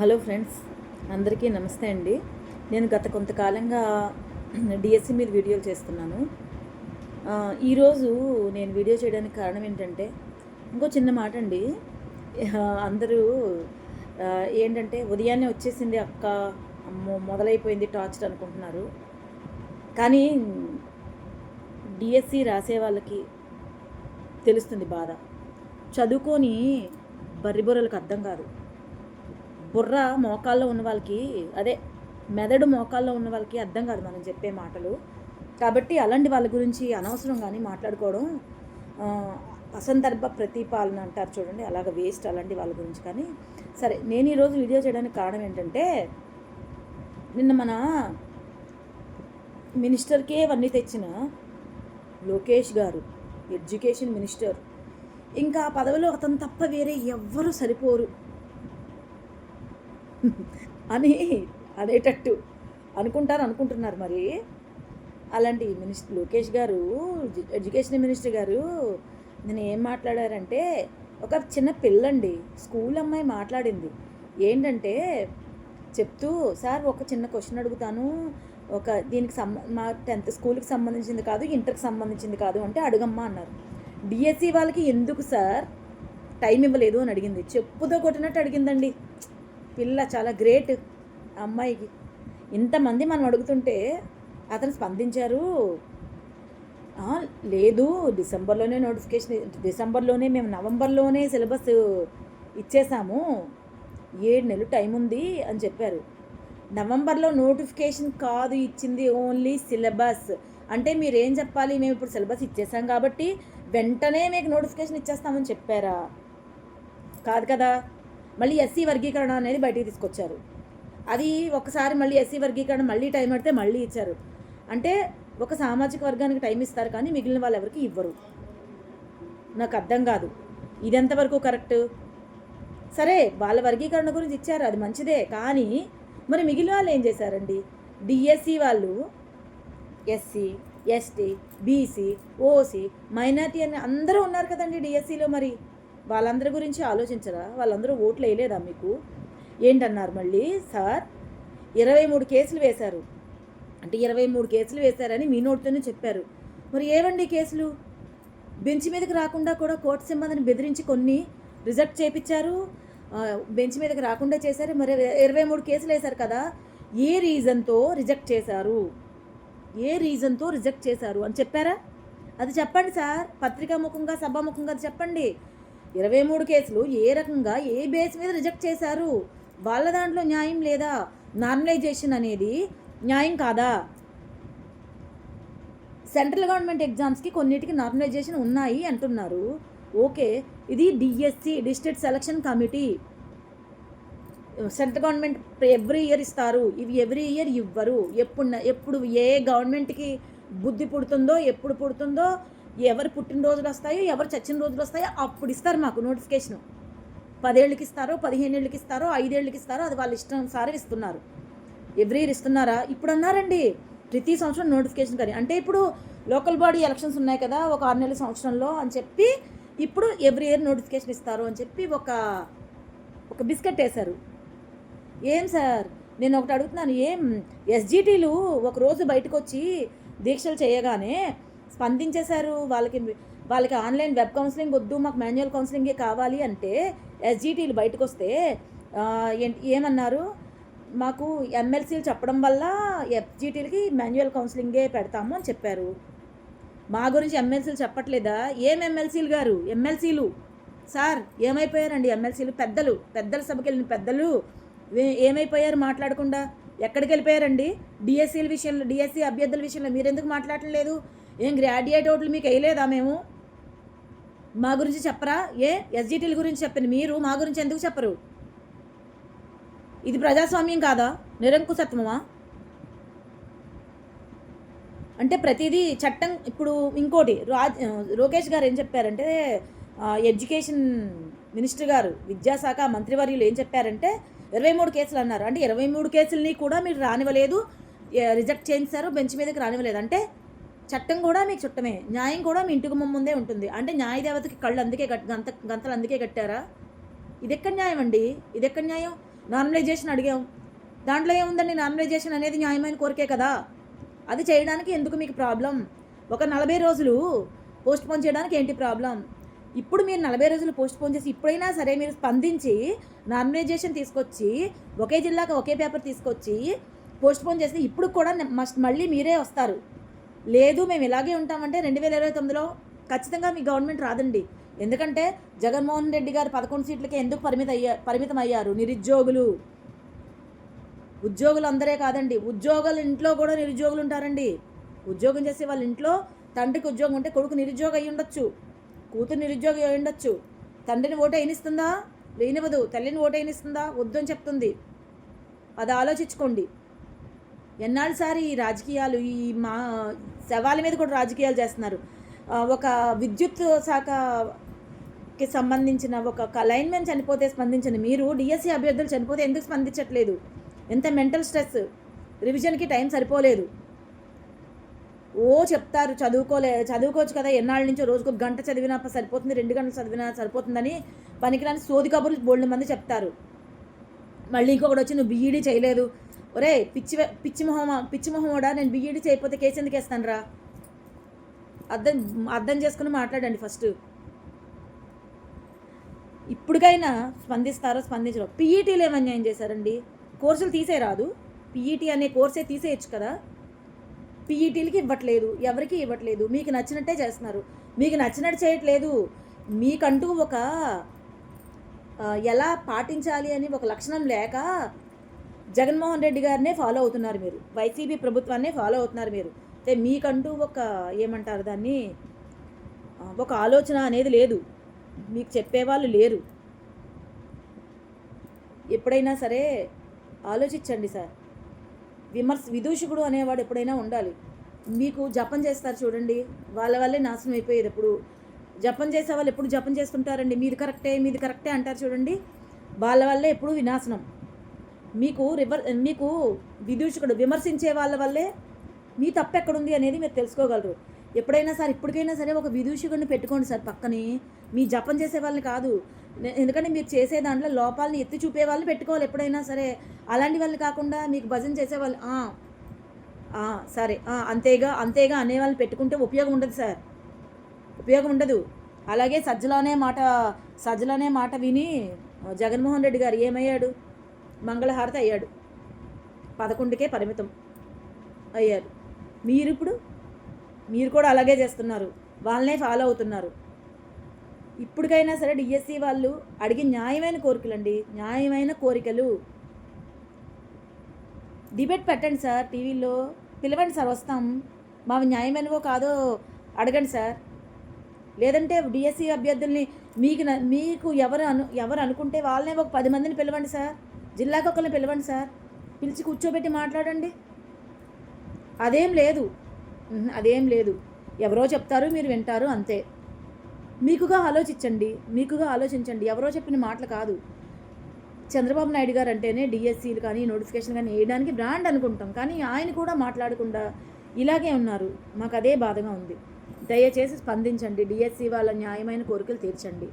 Hello friends అందరికీ నమస్తే అండి. నేను గత కొంతకాలంగా డిఎస్సి మీద వీడియోలు చేస్తున్నాను. ఈరోజు నేను వీడియో చేయడానికి కారణం ఏంటంటే ఇంకో చిన్న మాట అండి. అందరూ ఏంటంటే ఉదయాన్నే వచ్చేసింది అక్క అమ్మో మొదలైపోయింది టార్చర్ అనుకుంటున్నారు. కానీ డిఎస్సి రాసే వాళ్ళకి తెలుస్తుంది బాధ. చదువుకొని బర్రిబొరలకు అర్థం కాదు. బుర్ర మోకాల్లో ఉన్న వాళ్ళకి అదే మెదడు మోకాల్లో ఉన్న వాళ్ళకి అర్థం కాదు మనం చెప్పే మాటలు. కాబట్టి అలాంటి వాళ్ళ గురించి అనవసరం కానీ మాట్లాడుకోవడం అసందర్భ ప్రతిపాలన అంటారు చూడండి అలాగ వేస్ట్ అలాంటి వాళ్ళ గురించి. కానీ సరే నేను ఈరోజు వీడియో చేయడానికి కారణం ఏంటంటే నిన్న మన మినిస్టర్కే అవన్నీ తెచ్చిన లోకేష్ గారు ఎడ్యుకేషన్ మినిస్టర్. ఇంకా ఆ పదవిలో అతను తప్ప వేరే ఎవ్వరూ సరిపోరు. అని అనేటట్టు అనుకుంటారు అనుకుంటున్నారు మరి. అలాంటి మినిస్టర్ లోకేష్ గారు ఎడ్యుకేషన్ మినిస్టర్ గారు నేను ఏం మాట్లాడారంటే ఒక చిన్న పిల్లండి స్కూల్ అమ్మాయి మాట్లాడింది. ఏంటంటే చెప్తూ సార్ ఒక చిన్న క్వశ్చన్ అడుగుతాను. ఒక దీనికి సంబ మా టెన్త్ స్కూల్కి సంబంధించింది కాదు ఇంటర్కి సంబంధించింది కాదు అంటే అడుగమ్మా అన్నారు. డిఎస్సి వాళ్ళకి ఎందుకు సార్ టైం ఇవ్వలేదు అని అడిగింది. చెప్పుతో కొట్టినట్టు అడిగిందండి. పిల్ల చాలా గ్రేట్ అమ్మాయికి. ఇంతమంది మనం అడుగుతుంటే అతను స్పందించారు. లేదు డిసెంబర్లోనే నోటిఫికేషన్ డిసెంబర్లోనే మేము నవంబర్లోనే సిలబస్ ఇచ్చేసాము. ఏడు నెలలు టైం ఉంది అని చెప్పారు. నవంబర్లో నోటిఫికేషన్ కాదు ఇచ్చింది ఓన్లీ సిలబస్. అంటే మీరేం చెప్పాలి? మేము ఇప్పుడు సిలబస్ ఇచ్చేసాం కాబట్టి వెంటనే మీకు నోటిఫికేషన్ ఇచ్చేస్తామని చెప్పారా? కాదు కదా. మళ్ళీ ఎస్సీ వర్గీకరణ అనేది బయటికి తీసుకొచ్చారు. అది ఒకసారి మళ్ళీ ఎస్సీ వర్గీకరణ మళ్ళీ టైం పడితే మళ్ళీ ఇచ్చారు. అంటే ఒక సామాజిక వర్గానికి టైం ఇస్తారు కానీ మిగిలిన వాళ్ళు ఎవరికి ఇవ్వరు. నాకు అర్థం కాదు. ఇది ఎంతవరకు కరెక్ట్? సరే వాళ్ళ వర్గీకరణ గురించి ఇచ్చారు అది మంచిదే. కానీ మరి మిగిలిన వాళ్ళు ఏం చేశారండి? డిఎస్సి వాళ్ళు SC ST BC OC minority అని అందరూ ఉన్నారు కదండి డిఎస్సిలో మరి. వాళ్ళందరి గురించి ఆలోచించరా? వాళ్ళందరూ ఓట్లు వేయలేదా మీకు? ఏంటన్నారు మళ్ళీ? సార్ ఇరవై మూడు కేసులు వేశారు. అంటే ఇరవై మూడు కేసులు వేశారని మీ నోటితోనే చెప్పారు. మరి ఏవండి కేసులు? బెంచ్ మీదకి రాకుండా కూడా కోర్టు సంబంధిని బెదిరించి కొన్ని రిజెక్ట్ చేపించారు బెంచ్ మీదకి రాకుండా చేశారు. మరి ఇరవై మూడు కేసులు వేశారు కదా. ఏ రీజన్తో రిజెక్ట్ చేశారు? ఏ రీజన్తో రిజెక్ట్ చేశారు? అని చెప్పారా? అది చెప్పండి సార్. పత్రికాముఖంగా సభాముఖంగా అది చెప్పండి. ఇరవై మూడు కేసులు ఏ రకంగా ఏ బేస్ మీద రిజెక్ట్ చేశారు? వాళ్ళ దాంట్లో న్యాయం లేదా? నార్మలైజేషన్ అనేది న్యాయం కాదా? సెంట్రల్ గవర్నమెంట్ ఎగ్జామ్స్కి కొన్నిటికి నార్మలైజేషన్ ఉన్నాయి అంటున్నారు. ఓకే ఇది DSC district selection committee. Central government every year ఇస్తారు. ఇవి ఎవ్రీ ఇయర్ ఇవ్వరు. ఎప్పుడు ఎప్పుడు ఏ గవర్నమెంట్కి బుద్ధి పుడుతుందో ఎప్పుడు పుడుతుందో ఎవరు పుట్టినరోజులు వస్తాయో ఎవరు చచ్చిన రోజులు వస్తాయో అప్పుడు ఇస్తారు మాకు నోటిఫికేషన్ పదేళ్ళకి ఇస్తారో పదిహేను ఏళ్ళకి ఇస్తారో ఐదేళ్ళకి ఇస్తారో అది వాళ్ళ ఇష్టం సారి ఇస్తున్నారు. ఎవ్రీ ఇయర్ ఇస్తున్నారా? ఇప్పుడు అన్నారండి. ప్రతి సంవత్సరం నోటిఫికేషన్ కానీ. అంటే ఇప్పుడు లోకల్ బాడీ ఎలక్షన్స్ ఉన్నాయి కదా ఒక ఆరు నెలల సంవత్సరంలో అని చెప్పి ఇప్పుడు ఎవ్రీ ఇయర్ నోటిఫికేషన్ ఇస్తారు అని చెప్పి ఒక ఒక బిస్కెట్ వేశారు. ఏం సార్? నేను ఒకటి అడుగుతున్నాను. ఏం? ఎస్జిటీలు ఒకరోజు బయటకు వచ్చి దీక్షలు చేయగానే స్పందించేశారు? వాళ్ళకి వాళ్ళకి ఆన్లైన్ వెబ్ కౌన్సిలింగ్ వద్దు మాకు మాన్యువల్ కౌన్సిలింగే కావాలి అంటే ఎస్జిటీలు బయటకు వస్తే ఏంటి- ఏమన్నారు? మాకు ఎమ్మెల్సీలు చెప్పడం వల్ల ఎఫ్జిటీలకి మాన్యువల్ కౌన్సిలింగే పెడతాము అని చెప్పారు. మా గురించి ఎమ్మెల్సీలు చెప్పట్లేదా? ఏం ఎమ్మెల్సీలు గారు? ఎమ్మెల్సీలు. సార్ ఏమైపోయారండి ఎమ్మెల్సీలు? పెద్దలు పెద్దల సభకి వెళ్ళిన పెద్దలు ఏమైపోయారు మాట్లాడకుండా? ఎక్కడికి వెళ్ళిపోయారండి? డిఎస్సీల విషయంలో డిఎస్సీ అభ్యర్థుల విషయంలో మీరెందుకు మాట్లాడలేదు ఏం గ్రాడ్యుయేట్ ఓట్లు మీకు వేయలేదా మేము? మా గురించి చెప్పరా? ఏ? ఎస్జిటీల గురించి చెప్పింది మీరు మా గురించి ఎందుకు చెప్పరు? ఇది ప్రజాస్వామ్యం కాదా? నిరంకుశత్వమా? అంటే ప్రతిదీ చట్టం ఇప్పుడు ఇంకోటి రాజ్ లోకేష్ గారు ఏం చెప్పారంటే ఎడ్యుకేషన్ మినిస్టర్ గారు విద్యాశాఖ మంత్రివర్యులు ఏం చెప్పారంటే ఇరవై మూడు కేసులు అన్నారు. అంటే ఇరవై మూడు కేసులని కూడా మీరు రానివ్వలేదు రిజెక్ట్ చేయించారు బెంచ్ మీదకి రానివ్వలేదు. అంటే చట్టం కూడా మీకు చుట్టమే. న్యాయం కూడా మీ ఇంటికి ముందే ఉంటుంది. అంటే న్యాయదేవతకి కళ్ళు అందుకే కట్ గంత గంతలు అందుకే కట్టారా? ఇది న్యాయం అండి ఇది న్యాయం? నార్మలైజేషన్ అడిగాం. దాంట్లో ఏముందండి? నార్మలైజేషన్ అనేది న్యాయమైన కోరికే కదా. అది చేయడానికి ఎందుకు మీకు ప్రాబ్లం? ఒక నలభై రోజులు పోస్ట్ పోన్ చేయడానికి ఏంటి ప్రాబ్లం? ఇప్పుడు మీరు నలభై రోజులు పోస్ట్ పోన్ చేసి ఇప్పుడైనా సరే మీరు స్పందించి నార్మలైజేషన్ తీసుకొచ్చి ఒకే జిల్లాకు ఒకే పేపర్ తీసుకొచ్చి పోస్ట్ పోన్ చేస్తే ఇప్పుడు కూడా మస్ట్ మళ్ళీ మీరే వస్తారు. లేదు మేము ఇలాగే ఉంటామంటే రెండు వేల ఇరవై తొమ్మిదిలో ఖచ్చితంగా మీ గవర్నమెంట్ రాదండి. ఎందుకంటే జగన్మోహన్ రెడ్డి గారు పదకొండు సీట్లకి ఎందుకు పరిమిత అయ్యా పరిమితం అయ్యారు నిరుద్యోగులు. ఉద్యోగులు అందరే కాదండి. ఉద్యోగులు ఇంట్లో కూడా నిరుద్యోగులు ఉంటారండి. ఉద్యోగం చేసే వాళ్ళ ఇంట్లో తండ్రికి ఉద్యోగం ఉంటే కొడుకు నిరుద్యోగం అయి ఉండొచ్చు. కూతురు నిరుద్యోగం అయి ఉండొచ్చు. తండ్రిని ఓటు అయినిస్తుందా? వేయనివ్వదు తల్లిని ఓటు అయినిస్తుందా? వద్దు అని చెప్తుంది. అది ఆలోచించుకోండి. ఎన్నాళ్ళు సారి ఈ రాజకీయాలు ఈ మా శవాల మీద కూడా రాజకీయాలు చేస్తున్నారు. ఒక విద్యుత్ శాఖకి సంబంధించిన ఒక లైన్మెన్ చనిపోతే స్పందించిన మీరు డిఎస్సి అభ్యర్థులు చనిపోతే ఎందుకు స్పందించట్లేదు? ఎంత మెంటల్ స్ట్రెస్? రివిజన్కి టైం సరిపోలేదు. ఓ చెప్తారు చదువుకోలే చదువుకోవచ్చు కదా ఎన్నాళ్ళ నుంచో రోజుకు గంట చదివినా సరిపోతుంది రెండు గంటలు చదివినా సరిపోతుందని పనికిరాని సోది కబుర్లు బోల్డ్ మంది చెప్తారు. మళ్ళీ ఇంకొకటి వచ్చి నువ్వు బీఈడీ చేయలేదు ఒరే పిచ్చి పిచ్చి మొహమా పిచ్చి మొహమోడా? నేను బీఈడీ చేయకపోతే కేసు ఎందుకు వేస్తాను రా అర్థం అర్థం చేసుకుని మాట్లాడండి ఫస్ట్. ఇప్పుడికైనా స్పందిస్తారో స్పందించరు. పీఈటీలు ఏం అన్యాయం చేశారండి? కోర్సులు తీసే రాదు పీఈటీ అనే కోర్సే తీసేయచ్చు కదా? పీఈటీలకి ఇవ్వట్లేదు. ఎవరికి ఇవ్వట్లేదు? మీకు నచ్చినట్టే చేస్తున్నారు. మీకు నచ్చినట్టు చేయట్లేదు. మీకంటూ ఒక ఎలా పాటించాలి అని ఒక లక్షణం లేక జగన్మోహన్ రెడ్డి గారినే ఫాలో అవుతున్నారు మీరు. వైసీపీ ప్రభుత్వాన్నే ఫాలో అవుతున్నారు మీరు. అయితే మీకంటూ ఒక ఏమంటారు దాన్ని? ఒక ఆలోచన అనేది లేదు. మీకు చెప్పేవాళ్ళు లేరు. ఎప్పుడైనా సరే ఆలోచించండి సార్. విమర్శ విదూషకుడు అనేవాడు ఎప్పుడైనా ఉండాలి. మీకు జపం చేస్తారు చూడండి. వాళ్ళ వల్లే నాశనం అయిపోయేది ఎప్పుడు. జపం చేసే వాళ్ళు ఎప్పుడు జపం చేస్తుంటారండి? మీది కరెక్టే మీది కరెక్టే అంటారు చూడండి. వాళ్ళ వల్లే ఎప్పుడు వినాశనం. మీకు రివర్ మీకు విదూషకుడు విమర్శించే వాళ్ళ వల్లే మీ తప్పు ఎక్కడుంది అనేది మీరు తెలుసుకోగలరు. ఎప్పుడైనా సరే ఇప్పటికైనా సరే ఒక విదూషకుడిని పెట్టుకోండి సార్ పక్కని. మీ జపం చేసే వాళ్ళని కాదు. ఎందుకంటే మీరు చేసే దాంట్లో లోపాలని ఎత్తి చూపే వాళ్ళని పెట్టుకోవాలి ఎప్పుడైనా సరే. అలాంటి వాళ్ళు కాకుండా మీకు భజన చేసే వాళ్ళు సరే అంతేగా అంతేగా అనే వాళ్ళని పెట్టుకుంటే ఉపయోగం ఉండదు సార్. ఉపయోగం ఉండదు. అలాగే సజ్జలోనే మాట సజ్జలోనే మాట విని జగన్మోహన్ రెడ్డి గారు ఏమయ్యాడు? మంగళహారతి అయ్యాడు. పదకొండుకే పరిమితం అయ్యారు. మీరు ఇప్పుడు మీరు కూడా అలాగే చేస్తున్నారు. వాళ్ళనే ఫాలో అవుతున్నారు. ఇప్పటికైనా సరే డిఎస్సి వాళ్ళు అడిగే న్యాయమైన కోరికలండి. న్యాయమైన కోరికలు. డిబేట్ పెట్టండి సార్ టీవీలో పిలవండి సార్ వస్తాం. మావి న్యాయమైనవో కాదో అడగండి సార్. లేదంటే డిఎస్సి అభ్యర్థుల్ని మీకు న- మీకు ఎవరు అను ఎవరు అనుకుంటే వాళ్ళనే ఒక పది మందిని పిలవండి సార్. జిల్లాకు ఒకరిని పిలవండి సార్. పిలిచి కూర్చోబెట్టి మాట్లాడండి. అదేం లేదు. అదేం లేదు. ఎవరో చెప్తారు మీరు వింటారు అంతే. మీకుగా ఆలోచించండి మీకుగా ఆలోచించండి. ఎవరో చెప్పిన మాటలు కాదు. చంద్రబాబు నాయుడు గారు అంటేనే డిఎస్సీలు కానీ నోటిఫికేషన్ కానీ వేయడానికి బ్రాండ్ అనుకుంటాం. కానీ ఆయన కూడా మాట్లాడకుండా ఇలాగే ఉన్నారు. మాకు అదే బాధగా ఉంది. దయచేసి స్పందించండి. డిఎస్సి వాళ్ళ న్యాయమైన కోరికలు తీర్చండి.